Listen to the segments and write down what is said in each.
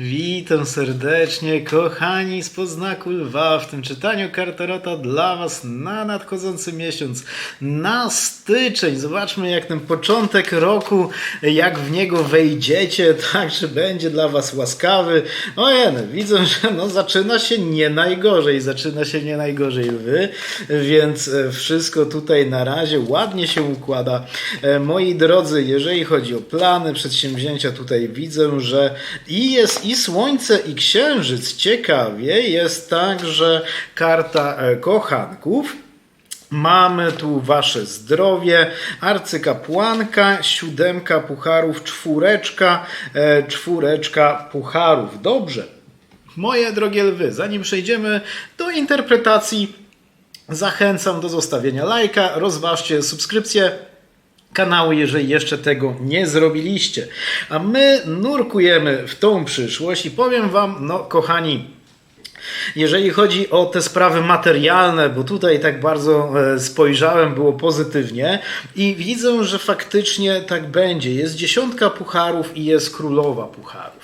Witam serdecznie, kochani z poznaku lwa w tym czytaniu Kartarota dla Was na nadchodzący miesiąc, na styczeń. Zobaczmy, jak ten początek roku, jak w niego wejdziecie, tak, czy będzie dla Was łaskawy. Ojej, widzę, że no, zaczyna się nie najgorzej, zaczyna się nie najgorzej lwy, więc e, wszystko tutaj na razie ładnie się układa. E, Moi drodzy, jeżeli chodzi o plany, przedsięwzięcia, tutaj widzę, że i jest i Słońce, i Księżyc. Ciekawie jest także karta e, kochanków. Mamy tu wasze zdrowie, arcykapłanka, siódemka pucharów, czwóreczka, e, czwóreczka pucharów. Dobrze. Moje drogie lwy, zanim przejdziemy do interpretacji, zachęcam do zostawienia lajka, rozważcie subskrypcję kanału, jeżeli jeszcze tego nie zrobiliście. A my nurkujemy w tą przyszłość i powiem Wam, no kochani, jeżeli chodzi o te sprawy materialne, bo tutaj tak bardzo e, spojrzałem, było pozytywnie i widzę, że faktycznie tak będzie. Jest dziesiątka pucharów i jest królowa pucharów.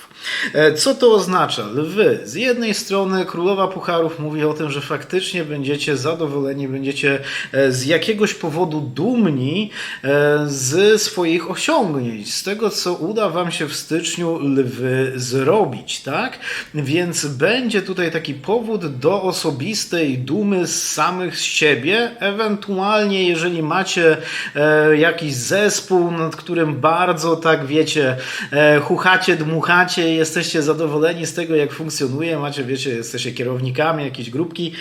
E, Co to oznacza? Lwy. Z jednej strony królowa pucharów mówi o tym, że faktycznie będziecie zadowoleni, będziecie e, z jakiegoś powodu dumni e, z swoich osiągnięć, z tego co uda wam się w styczniu lwy zrobić, tak? Więc będzie tutaj taki powód do osobistej dumy z samych z siebie, ewentualnie jeżeli macie jakiś zespół, nad którym bardzo tak wiecie, e, chuchacie, jesteście zadowoleni z tego, jak funkcjonuje, macie, wiecie, jesteście kierownikami jakiejś grupki.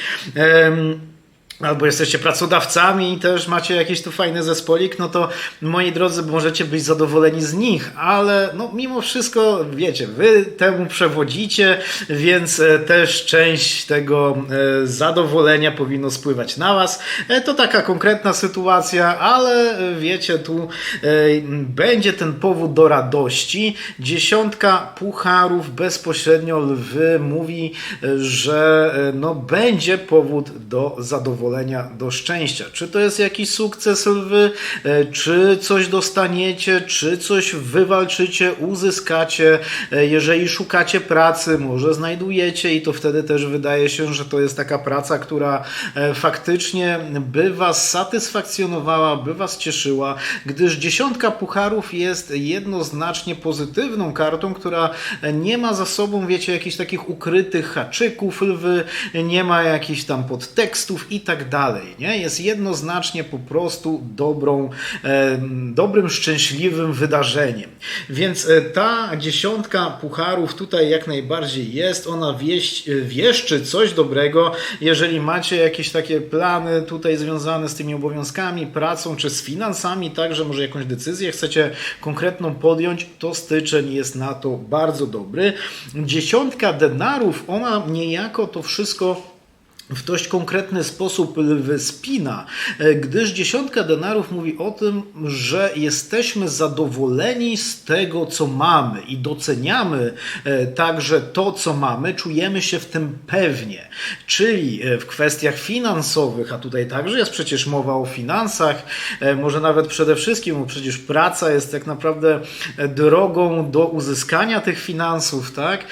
Albo jesteście pracodawcami i też macie jakiś tu fajny zespolik, no to moi drodzy, możecie być zadowoleni z nich, ale no mimo wszystko, wiecie, wy temu przewodzicie, więc e, też część tego e, zadowolenia powinno spływać na was. E, To taka konkretna sytuacja, ale wiecie, tu będzie ten powód do radości. Dziesiątka pucharów bezpośrednio lwy mówi, że no, będzie powód do zadowolenia, do szczęścia. Czy to jest jakiś sukces lwy, e, czy coś dostaniecie, czy coś wywalczycie, uzyskacie, E, jeżeli szukacie pracy, może znajdujecie i to wtedy też wydaje się, że to jest taka praca, która e, faktycznie by Was satysfakcjonowała, by Was cieszyła, gdyż dziesiątka pucharów jest jednoznacznie pozytywną kartą, która nie ma za sobą, wiecie, jakichś takich ukrytych haczyków lwy, nie ma jakichś tam podtekstów i tak dalej, nie? Jest jednoznacznie po prostu dobrą, dobrym, szczęśliwym wydarzeniem. Więc e, ta dziesiątka pucharów tutaj jak najbardziej jest, ona wieść, e, wieszczy coś dobrego, jeżeli macie jakieś takie plany tutaj związane z tymi obowiązkami, pracą czy z finansami, także może jakąś decyzję chcecie konkretną podjąć, to styczeń jest na to bardzo dobry. Dziesiątka denarów, ona niejako to wszystko w dość konkretny sposób spina, e, gdyż dziesiątka denarów mówi o tym, że jesteśmy zadowoleni z tego, co mamy i doceniamy e, także to, co mamy, czujemy się w tym pewnie. Czyli e, w kwestiach finansowych, a tutaj także jest przecież mowa o finansach, może nawet przede wszystkim, bo przecież praca jest tak naprawdę drogą do uzyskania tych finansów, tak?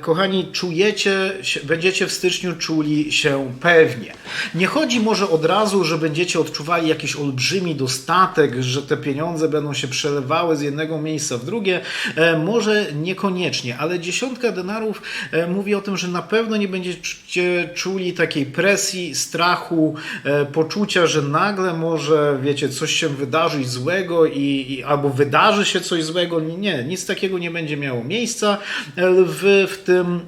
Kochani, czujecie, będziecie w styczniu czuli się pewnie. Nie chodzi może od razu, że będziecie odczuwali jakiś olbrzymi dostatek, że te pieniądze będą się przelewały z jednego miejsca w drugie. E, Może niekoniecznie, ale dziesiątka denarów e, mówi o tym, że na pewno nie będziecie czuli takiej presji, strachu, e, poczucia, że nagle może, wiecie, coś się wydarzyć złego i, i albo wydarzy się coś złego. Nie, nic takiego nie będzie miało miejsca. W tym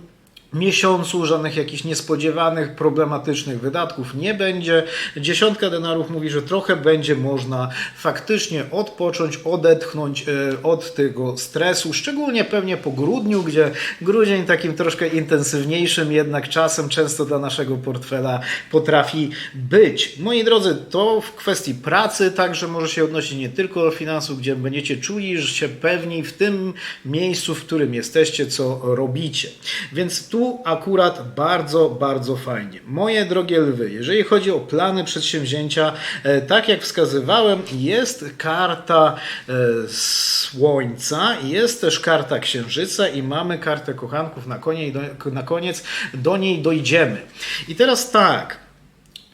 miesiącu żadnych jakichś niespodziewanych, problematycznych wydatków nie będzie. Dziesiątka denarów mówi, że trochę będzie można faktycznie odpocząć, odetchnąć e, od tego stresu, szczególnie pewnie po grudniu, gdzie grudzień takim troszkę intensywniejszym jednak czasem często dla naszego portfela potrafi być. Moi drodzy, to w kwestii pracy także może się odnosić nie tylko do finansów, gdzie będziecie czuli że się pewni w tym miejscu, w którym jesteście, co robicie. Więc tu tu akurat bardzo, bardzo fajnie. Moje drogie lwy, jeżeli chodzi o plany przedsięwzięcia, e, tak jak wskazywałem, jest karta e, Słońca, jest też karta Księżyca i mamy kartę kochanków na koniec, na koniec do niej dojdziemy. I teraz tak.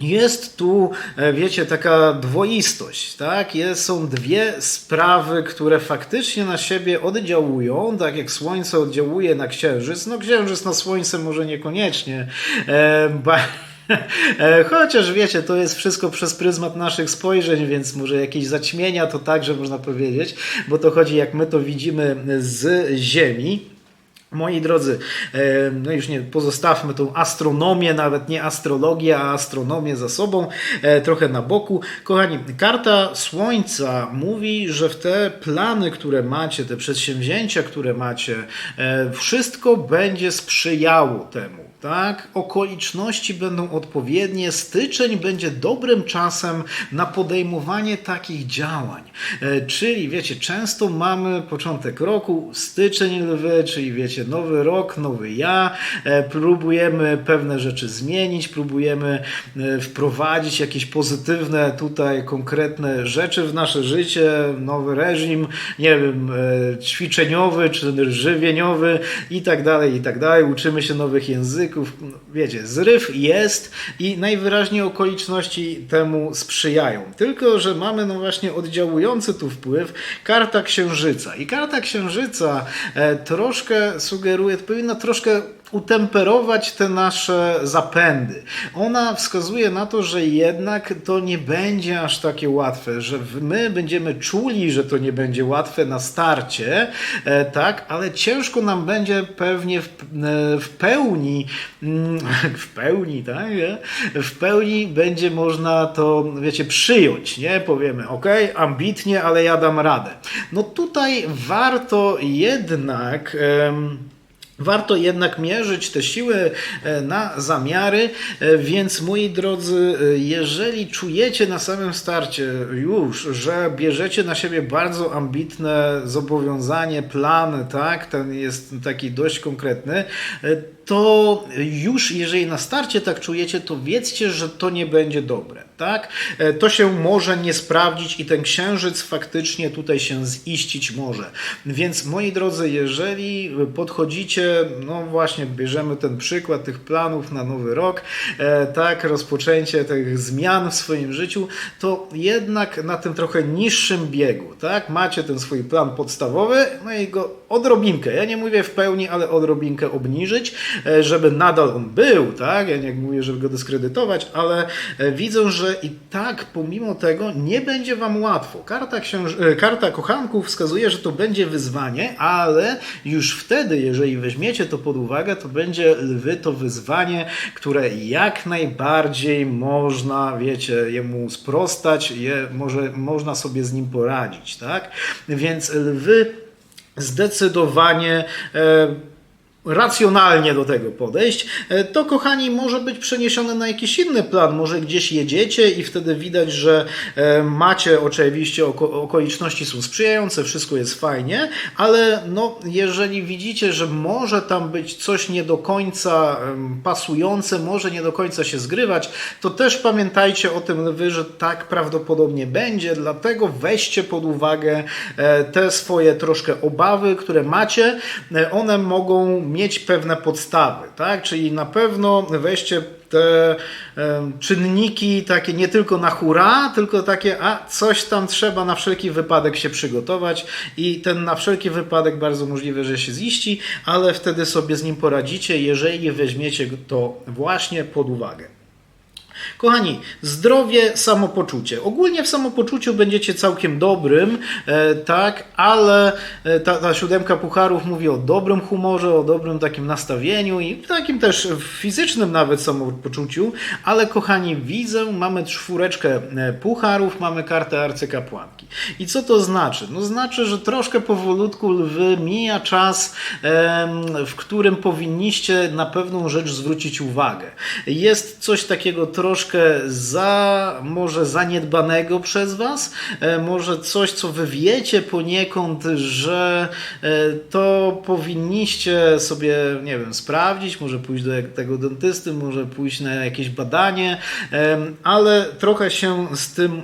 Jest tu, e, wiecie, taka dwoistość, tak? Jest, są dwie sprawy, które faktycznie na siebie oddziałują, tak jak Słońce oddziałuje na Księżyc. No Księżyc na Słońce może niekoniecznie, e, ba, e, Chociaż wiecie, to jest wszystko przez pryzmat naszych spojrzeń, więc może jakieś zaćmienia to także można powiedzieć, bo to chodzi jak my to widzimy z Ziemi. Moi drodzy, e, no już nie pozostawmy tą astronomię, nawet nie astrologię, a astronomię za sobą, e, trochę na boku. Kochani, karta Słońca mówi, że w te plany, które macie, te przedsięwzięcia, które macie, e, wszystko będzie sprzyjało temu. Tak, okoliczności będą odpowiednie, styczeń będzie dobrym czasem na podejmowanie takich działań. E, czyli wiecie, często mamy początek roku, styczeń lwy, czyli wiecie, nowy rok, nowy ja, e, próbujemy pewne rzeczy zmienić, próbujemy e, wprowadzić jakieś pozytywne tutaj konkretne rzeczy w nasze życie, nowy reżim, nie wiem, ćwiczeniowy czy żywieniowy i tak dalej, i tak dalej. Uczymy się nowych języków. No, Wiecie, zryw jest i najwyraźniej okoliczności temu sprzyjają. Tylko, że mamy no właśnie oddziałujący tu wpływ karta księżyca. I karta księżyca e, troszkę sugeruje, powinna troszkę utemperować te nasze zapędy. Ona wskazuje na to, że jednak to nie będzie aż takie łatwe, że my będziemy czuli, że to nie będzie łatwe na starcie, e, tak, ale ciężko nam będzie pewnie w, e, w pełni, mm, w pełni, tak, w pełni będzie można to, wiecie, przyjąć, nie? Powiemy, ok, ambitnie, ale ja dam radę. No tutaj warto jednak... em, Warto jednak mierzyć te siły e, na zamiary, e, więc moi drodzy, e, jeżeli czujecie na samym starcie już, że bierzecie na siebie bardzo ambitne zobowiązanie, plan, tak, ten jest taki dość konkretny, to już jeżeli na starcie tak czujecie, to wiedzcie, że to nie będzie dobre, tak? To się może nie sprawdzić i ten księżyc faktycznie tutaj się ziścić może. Więc moi drodzy, jeżeli podchodzicie no właśnie, bierzemy ten przykład tych planów na nowy rok, e, tak, rozpoczęcie tych zmian w swoim życiu, to jednak na tym trochę niższym biegu, tak, macie ten swój plan podstawowy, no i go odrobinkę, ja nie mówię w pełni, ale odrobinkę obniżyć, e, żeby nadal on był, tak, ja nie mówię, żeby go dyskredytować, ale e, widzę, że i tak pomimo tego nie będzie Wam łatwo. Karta, e, karta kochanków wskazuje, że to będzie wyzwanie, ale już wtedy, jeżeli weźmiecie to pod uwagę, to będzie lwy to wyzwanie, które jak najbardziej można, wiecie, jemu sprostać, je, może, można sobie z nim poradzić, tak? Więc lwy zdecydowanie e, racjonalnie do tego podejść, e, to kochani może być przeniesione na jakiś inny plan. Może gdzieś jedziecie i wtedy widać, że e, macie oczywiście oko okoliczności są sprzyjające, wszystko jest fajnie, ale no, jeżeli widzicie, że może tam być coś nie do końca pasujące, może nie do końca się zgrywać, to też pamiętajcie o tym lwy, że tak prawdopodobnie będzie, dlatego weźcie pod uwagę e, te swoje troszkę obawy, które macie. One mogą mieć pewne podstawy, tak? Czyli na pewno weźcie te czynniki takie nie tylko na hura, tylko takie, a coś tam trzeba na wszelki wypadek się przygotować i ten na wszelki wypadek bardzo możliwe, że się ziści, ale wtedy sobie z nim poradzicie, jeżeli weźmiecie to właśnie pod uwagę. Kochani, zdrowie, samopoczucie. Ogólnie w samopoczuciu będziecie całkiem dobrym, e, tak, ale e, ta, ta siódemka pucharów mówi o dobrym humorze, o dobrym takim nastawieniu i takim też fizycznym nawet samopoczuciu, ale kochani, widzę, mamy czwóreczkę e, pucharów, mamy kartę arcykapłanki. I co to znaczy? No znaczy, że troszkę powolutku lwy mija czas, w którym powinniście na pewną rzecz zwrócić uwagę. Jest coś takiego troszkę troszkę za, może zaniedbanego przez Was, e, może coś, co Wy wiecie poniekąd, że e, to powinniście sobie, nie wiem, sprawdzić, może pójść do tego dentysty, może pójść na jakieś badanie, ale trochę się z tym...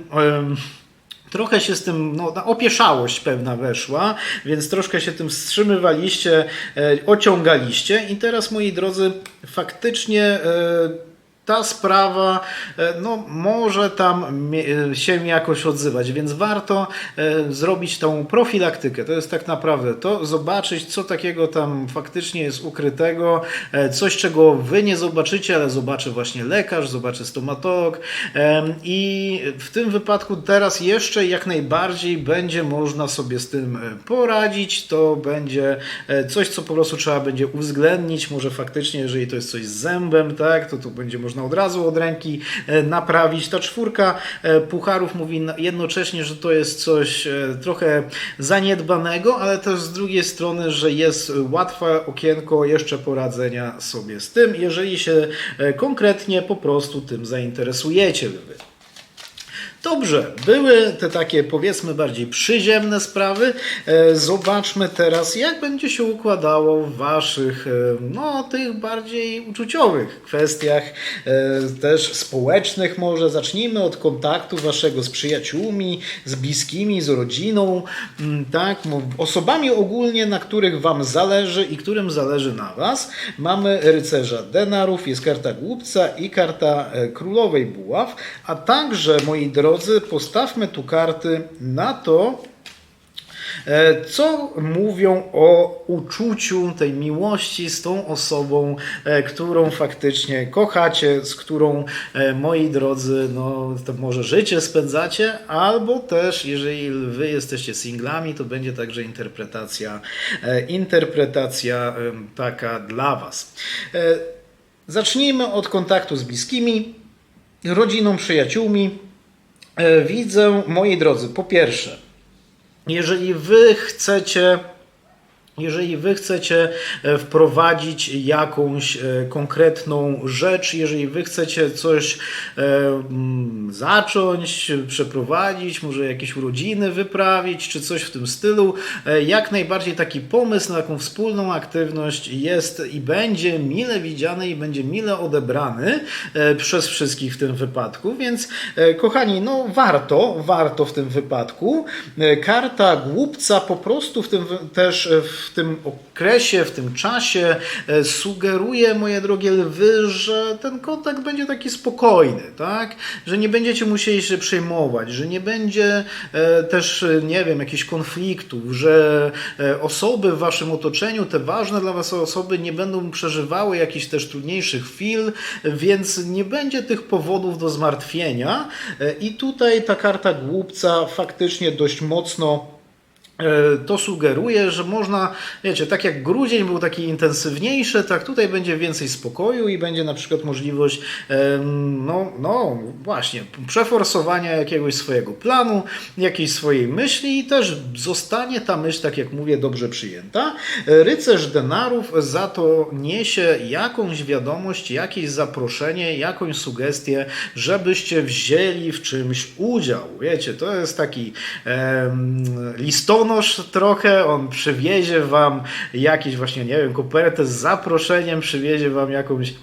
Trochę się z tym, no, opieszałość pewna weszła, więc troszkę się tym wstrzymywaliście, e, ociągaliście. I teraz, moi drodzy, faktycznie e, ta sprawa e, no, może tam e, się jakoś odzywać, więc warto e, zrobić tą profilaktykę. To jest tak naprawdę to, zobaczyć, co takiego tam faktycznie jest ukrytego, coś, czego wy nie zobaczycie, ale zobaczy właśnie lekarz, zobaczy stomatolog. I w tym wypadku teraz jeszcze jak najbardziej będzie można sobie z tym poradzić. To będzie coś, co po prostu trzeba będzie uwzględnić. Może faktycznie, jeżeli to jest coś z zębem, tak, to to będzie można od razu od ręki e, naprawić. Ta czwórka e, pucharów mówi jednocześnie, że to jest coś e, trochę zaniedbanego, ale też z drugiej strony, że jest łatwe okienko jeszcze poradzenia sobie z tym, jeżeli się konkretnie po prostu tym zainteresujecie. Wy. Dobrze, były te takie powiedzmy bardziej przyziemne sprawy. E, Zobaczmy teraz, jak będzie się układało w waszych, e, no tych bardziej uczuciowych kwestiach, e, też społecznych może. Zacznijmy od kontaktu waszego z przyjaciółmi, z bliskimi, z rodziną, mm, tak, osobami ogólnie, na których wam zależy i którym zależy na was. Mamy rycerza denarów, jest karta głupca i karta królowej buław, a także, moi drodzy, postawmy tu karty na to, E, Co mówią o uczuciu tej miłości z tą osobą, e, którą faktycznie kochacie, z którą, e, moi drodzy, no, może życie spędzacie, albo też, jeżeli wy jesteście singlami, to będzie także interpretacja, interpretacja taka dla was. Zacznijmy od kontaktu z bliskimi, rodziną, przyjaciółmi. E, Widzę, moi drodzy, po pierwsze, jeżeli wy chcecie, jeżeli wy chcecie e, wprowadzić jakąś e, konkretną rzecz, jeżeli wy chcecie coś e, mm, zacząć, przeprowadzić, może jakieś urodziny wyprawić, czy coś w tym stylu, jak najbardziej taki pomysł na taką wspólną aktywność jest i będzie mile widziany i będzie mile odebrany przez wszystkich w tym wypadku, więc kochani, no warto, warto w tym wypadku. Karta głupca po prostu w tym też e, w tym okresie, w tym czasie e, sugeruje, moje drogie lwy, że ten kontakt będzie taki spokojny, tak? Że nie będziecie musieli się przejmować, że nie będzie e, też, e, nie wiem, jakichś konfliktów, że osoby w waszym otoczeniu, te ważne dla was osoby nie będą przeżywały jakichś też trudniejszych chwil, więc nie będzie tych powodów do zmartwienia. I tutaj ta karta głupca faktycznie dość mocno to sugeruje, że można, wiecie, tak jak grudzień był taki intensywniejszy, tak tutaj będzie więcej spokoju i będzie na przykład możliwość, em, no, no właśnie, przeforsowania jakiegoś swojego planu, jakiejś swojej myśli i też zostanie ta myśl, tak jak mówię, dobrze przyjęta. E, Rycerz denarów za to niesie jakąś wiadomość, jakieś zaproszenie, jakąś sugestię, żebyście wzięli w czymś udział. Wiecie, to jest taki em, listonosz trochę, on przywiezie wam jakiś właśnie, nie wiem, kopertę z zaproszeniem, przywiezie wam jakąś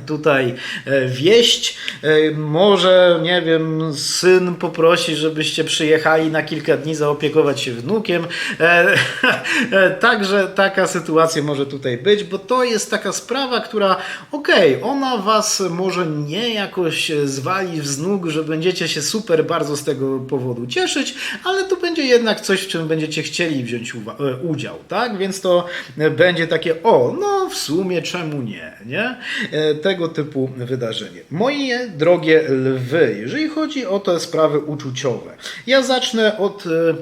tutaj e, wieść. E, Może, nie wiem, syn poprosi, żebyście przyjechali na kilka dni zaopiekować się wnukiem. E, Także taka sytuacja może tutaj być, bo to jest taka sprawa, która, okej, ona was może nie jakoś zwali z że będziecie się super bardzo z tego powodu cieszyć, ale to będzie jednak coś, w czym będziecie chcieli wziąć udział, tak? Więc to będzie takie, o, no w sumie czemu nie, nie? Tego typu wydarzenie. Moje drogie lwy, jeżeli chodzi o te sprawy uczuciowe, ja zacznę od e,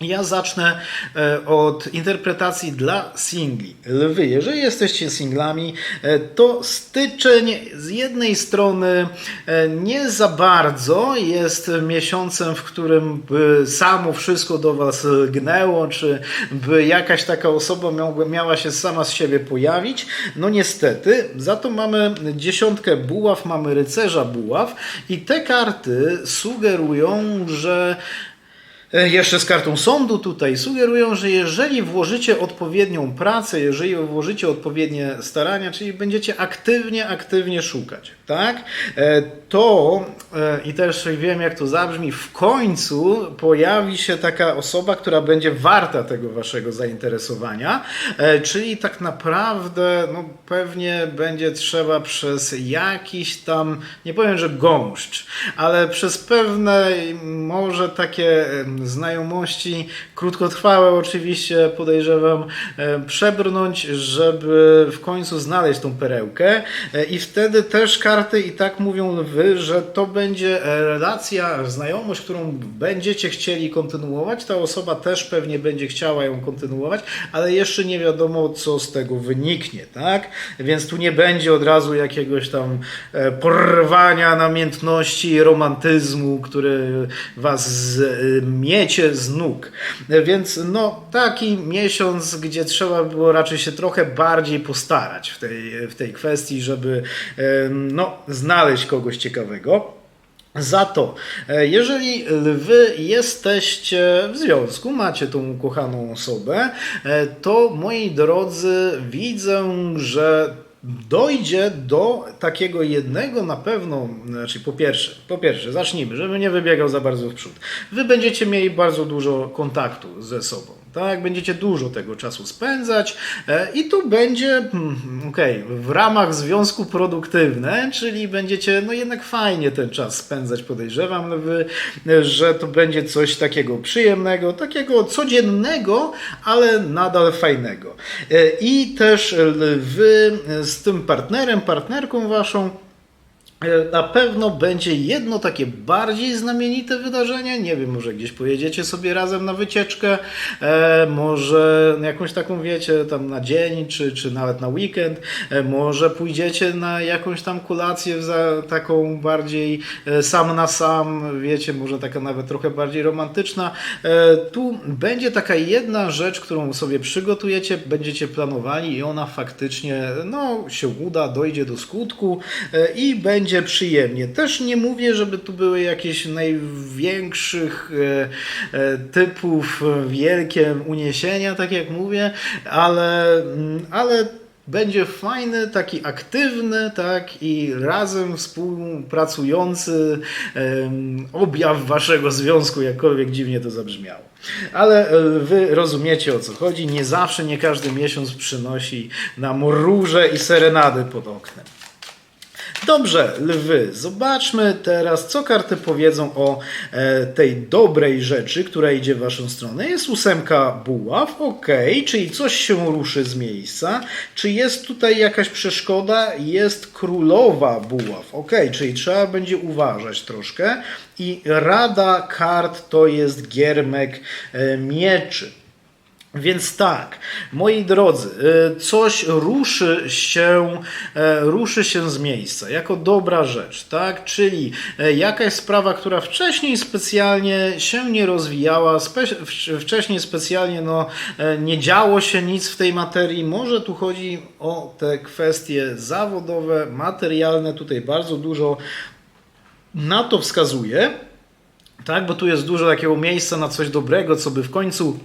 Ja zacznę e, od interpretacji dla singli. Lwy, jeżeli jesteście singlami, e, to styczeń z jednej strony e, nie za bardzo jest miesiącem, w którym by samo wszystko do Was lgnęło, czy by jakaś taka osoba miał- miała się sama z siebie pojawić. No niestety, za to mamy dziesiątkę buław, mamy rycerza buław i te karty sugerują, że Jeszcze z kartą sądu tutaj sugerują, że jeżeli włożycie odpowiednią pracę, jeżeli włożycie odpowiednie starania, czyli będziecie aktywnie, aktywnie szukać, tak? E, To e, i też wiem, jak to zabrzmi, w końcu pojawi się taka osoba, która będzie warta tego waszego zainteresowania, e, czyli tak naprawdę, no pewnie będzie trzeba przez jakiś tam, nie powiem, że gąszcz, ale przez pewne może takie znajomości, krótkotrwałe oczywiście, podejrzewam, e, przebrnąć, żeby w końcu znaleźć tą perełkę E, i wtedy też karty i tak mówią lwy, że to będzie relacja, znajomość, którą będziecie chcieli kontynuować, ta osoba też pewnie będzie chciała ją kontynuować, ale jeszcze nie wiadomo, co z tego wyniknie, tak? Więc tu nie będzie od razu jakiegoś tam e, porwania namiętności, romantyzmu, który was z, e, miecie z nóg. Więc no, taki miesiąc, gdzie trzeba było raczej się trochę bardziej postarać w tej, w tej kwestii, żeby no, znaleźć kogoś ciekawego. Za to, e, jeżeli lwy jesteście w związku, macie tą ukochaną osobę, e, to moi drodzy, widzę, że dojdzie do takiego jednego na pewno, znaczy po pierwsze, po pierwsze, zacznijmy, żeby nie wybiegał za bardzo w przód. Wy będziecie mieli bardzo dużo kontaktu ze sobą. Tak, będziecie dużo tego czasu spędzać e, i tu będzie, hmm, okej, w ramach związku produktywne, czyli będziecie no jednak fajnie ten czas spędzać, podejrzewam, e, że to będzie coś takiego przyjemnego, takiego codziennego, ale nadal fajnego. E, I też lwy z tym partnerem, partnerką waszą Na pewno będzie jedno takie bardziej znamienite wydarzenie. Nie wiem, może gdzieś pojedziecie sobie razem na wycieczkę, e, może jakąś taką, wiecie, tam na dzień, czy, czy nawet na weekend. E, może pójdziecie na jakąś tam kolację za taką bardziej e, sam na sam, wiecie, może taka nawet trochę bardziej romantyczna. E, tu będzie taka jedna rzecz, którą sobie przygotujecie, będziecie planowali i ona faktycznie no, się uda, dojdzie do skutku e, i będzie przyjemnie. Też nie mówię, żeby tu były jakieś największych e, e, typów wielkie uniesienia, tak jak mówię, ale, mm, ale będzie fajny, taki aktywny, tak, i razem współpracujący objaw waszego związku, jakkolwiek dziwnie to zabrzmiało. Ale e, wy rozumiecie o co chodzi. Nie zawsze, nie każdy miesiąc przynosi nam róże i serenady pod oknem. Dobrze, lwy, zobaczmy teraz, co karty powiedzą o e, tej dobrej rzeczy, która idzie w waszą stronę. Jest ósemka buław, ok, czyli coś się ruszy z miejsca. Czy jest tutaj jakaś przeszkoda? Jest królowa buław, ok, czyli trzeba będzie uważać troszkę. I rada kart to jest giermek e, mieczy. Więc tak, moi drodzy, y, coś ruszy się, e, ruszy się z miejsca jako dobra rzecz, tak? Czyli e, jakaś sprawa, która wcześniej specjalnie się nie rozwijała, spe- wcz- wcześniej specjalnie no, e, nie działo się nic w tej materii. Może tu chodzi o te kwestie zawodowe, materialne. Tutaj bardzo dużo na to wskazuje, tak? Bo tu jest dużo takiego miejsca na coś dobrego, co by w końcu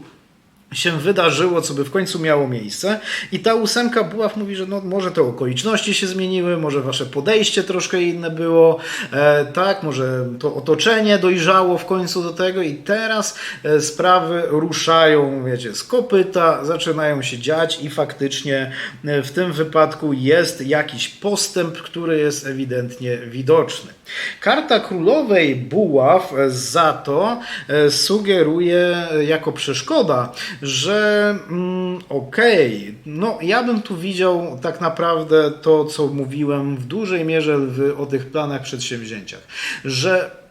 się wydarzyło, co by w końcu miało miejsce. I ta ósemka buław mówi, że no, może te okoliczności się zmieniły, może wasze podejście troszkę inne było, e, tak, może to otoczenie dojrzało w końcu do tego i teraz e, sprawy ruszają, wiecie, z kopyta, zaczynają się dziać i faktycznie e, w tym wypadku jest jakiś postęp, który jest ewidentnie widoczny. Karta królowej buław e, za to e, sugeruje e, jako przeszkoda, że mm, okej, no ja bym tu widział tak naprawdę to, co mówiłem w dużej mierze w, o tych planach przedsięwzięciach, że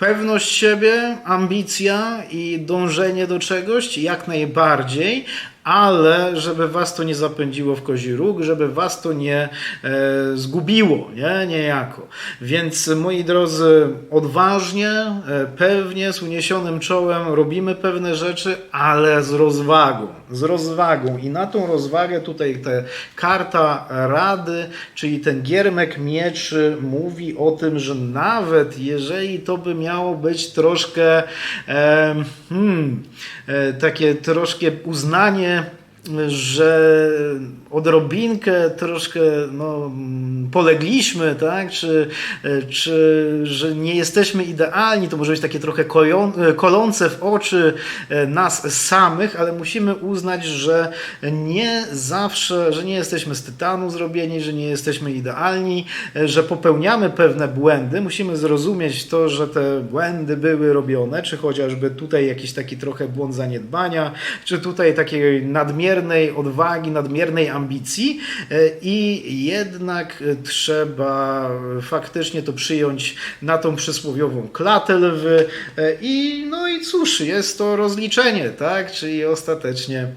Pewność siebie, ambicja i dążenie do czegoś jak najbardziej, ale żeby was to nie zapędziło w kozi róg, żeby was to nie e, zgubiło, nie? Niejako. Więc moi drodzy, odważnie, e, pewnie, z uniesionym czołem robimy pewne rzeczy, ale z rozwagą. Z rozwagą. I na tą rozwagę tutaj ta karta rady, czyli ten giermek mieczy mówi o tym, że nawet jeżeli to by miało być troszkę e, hmm, e, takie troszkę uznanie że odrobinkę troszkę no, polegliśmy, tak? czy, czy że nie jesteśmy idealni, to może być takie trochę koją- kolące w oczy e, nas samych, ale musimy uznać, że nie zawsze, że nie jesteśmy z tytanu zrobieni, że nie jesteśmy idealni, e, że popełniamy pewne błędy. Musimy zrozumieć to, że te błędy były robione, czy chociażby tutaj jakiś taki trochę błąd zaniedbania, czy tutaj takiej nadmiernej odwagi, nadmiernej ambicji e, i jednak e, trzeba faktycznie to przyjąć na tą przysłowiową klatę lwy e, i no i cóż, jest to rozliczenie, tak, czyli ostatecznie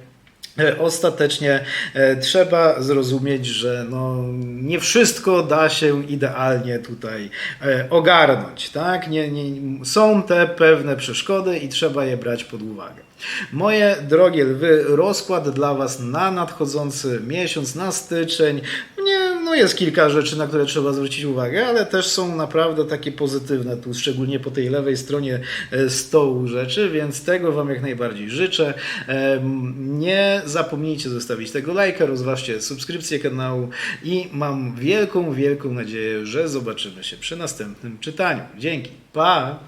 Ostatecznie e, trzeba zrozumieć, że no, nie wszystko da się idealnie tutaj e, ogarnąć. Tak? Nie, nie, są te pewne przeszkody i trzeba je brać pod uwagę. Moje drogie lwy, rozkład dla Was na nadchodzący miesiąc, na styczeń. Nie, no jest kilka rzeczy, na które trzeba zwrócić uwagę, ale też są naprawdę takie pozytywne tu, szczególnie po tej lewej stronie e, stołu rzeczy, więc tego Wam jak najbardziej życzę. Em, Nie zapomnijcie zostawić tego lajka, rozważcie subskrypcję kanału i mam wielką, wielką nadzieję, że zobaczymy się przy następnym czytaniu. Dzięki, pa!